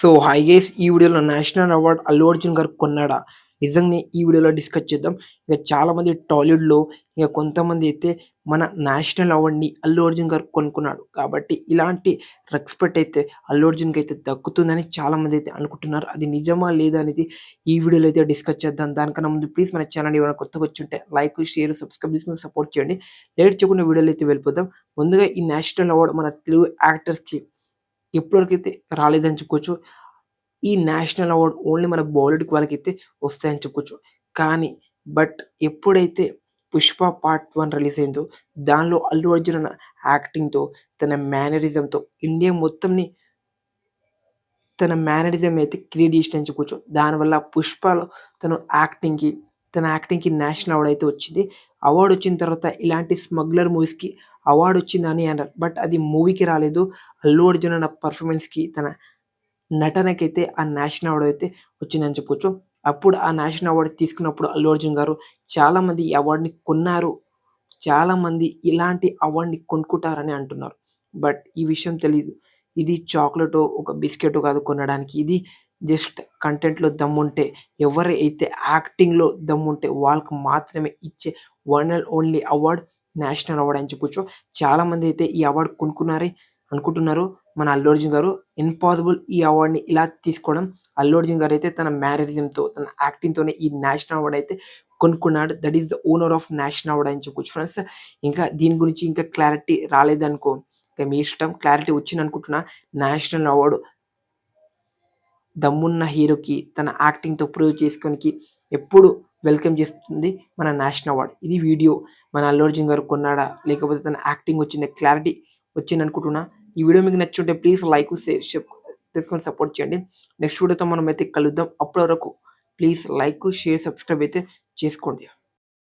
So hi guys ఈ వీడియోలో national award Allu Arjun గారు కొన్నాడా? నిజంగానే ఈ వీడియోలో డిస్కస్ చేద్దాం. ఇక చాలామంది టాలీవుడ్లో ఇక కొంతమంది అయితే మన నేషనల్ అవార్డ్ని అల్లు అర్జున్ గారు కొనుక్కున్నాడు. కాబట్టి ఇలాంటి రెస్పెక్ట్ అయితే అల్లు అర్జున్కి అయితే దక్కుతుందని చాలామంది అయితే అనుకుంటున్నారు. అది నిజమా లేదా అనేది ఈ వీడియోలో అయితే డిస్కస్ చేద్దాం. దానికన్నా ముందు ప్లీజ్ మన ఛానల్ ఏమైనా కొత్తగా వచ్చుంటే లైక్ షేర్ సబ్స్క్రైబ్ చేసుకుని సపోర్ట్ చేయండి. లేట్ చేయకుండా వీడియోలో అయితే వెళ్ళిపోదాం. ముందుగా ఈ నేషనల్ అవార్డు మన తెలుగు యాక్టర్స్కి ఇప్పటివరకైతే రాలేదని చెప్పుకోవచ్చు. ఈ నేషనల్ అవార్డ్ ఓన్లీ మన బాలీవుడ్కి వాళ్ళకైతే వస్తాయని చెప్పుకోవచ్చు. కానీ బట్ ఎప్పుడైతే పుష్ప పార్ట్ వన్ రిలీజ్ అయిందో దానిలో అల్లు అర్జున్ అన్న యాక్టింగ్తో తన మేనరిజంతో ఇండియా మొత్తంని తన మేనరిజం అయితే క్రియేట్ చేసిన చెప్పుకోవచ్చు. దానివల్ల పుష్పలో తను యాక్టింగ్కి తన యాక్టింగ్కి నేషనల్ అవార్డు అయితే వచ్చింది. అవార్డు వచ్చిన తర్వాత ఇలాంటి స్మగ్లర్ మూవీస్కి అవార్డు వచ్చిందని అన్నారు. బట్ అది మూవీకి రాలేదు. అల్లు అర్జున్ అన్న పర్ఫార్మెన్స్కి తన నటనకైతే ఆ నేషనల్ అవార్డు అయితే వచ్చిందని చెప్పొచ్చు. అప్పుడు ఆ నేషనల్ అవార్డు తీసుకున్నప్పుడు అల్లు అర్జున్ గారు చాలామంది ఈ అవార్డుని కొన్నారు. చాలామంది ఇలాంటి అవార్డుని కొనుక్కుంటారని అంటున్నారు. బట్ ఈ విషయం తెలియదు ఇది చాక్లెటో ఒక బిస్కెటో కాదు కొనడానికి. ఇది జస్ట్ కంటెంట్లో దమ్ముంటే ఎవరైతే యాక్టింగ్లో దమ్ముంటే వాళ్ళకు మాత్రమే ఇచ్చే one and only award national award అని చెప్పొచ్చు. చాలా మంది అయితే ఈ అవార్డు కొనుక్కున్నారే అనుకుంటున్నారు. మన అల్లు అర్జున్ గారు ఇంపాసిబుల్ ఈ అవార్డుని ఇలా తీసుకోవడం. అల్లు అర్జున్ గారు అయితే తన మ్యారేజంతో తన యాక్టింగ్తోనే ఈ నేషనల్ అవార్డు అయితే కొనుక్కున్నాడు. That is the owner of national award అని చెప్పొచ్చు ఫ్రెండ్స్. ఇంకా దీని గురించి ఇంకా క్లారిటీ రాలేదనుకో ఇంకా మీ ఇష్టం క్లారిటీ వచ్చింది అనుకుంటున్నా నేషనల్ అవార్డు దమ్మున్న హీరోకి తన యాక్టింగ్తో ప్రూవ్ చేసుకొని ఎప్పుడు వెల్కమ్ చేస్తుంది మన నేషనల్ అవార్డ్. ఇది వీడియో. మన అల్లు అర్జున్ గారు కొన్నాడా? లేకపోతే తన యాక్టింగ్ వచ్చింది? క్లారిటీ వచ్చింది అనుకుంటున్నా ఈ వీడియో మీకు నచ్చుంటే ప్లీజ్ లైక్ షేర్ తెలుసుకొని సపోర్ట్ చేయండి. నెక్స్ట్ వీడియోతో మనం అయితే కలుద్దాం. అప్పటి వరకు ప్లీజ్ లైక్ షేర్ సబ్స్క్రైబ్ అయితే చేసుకోండి.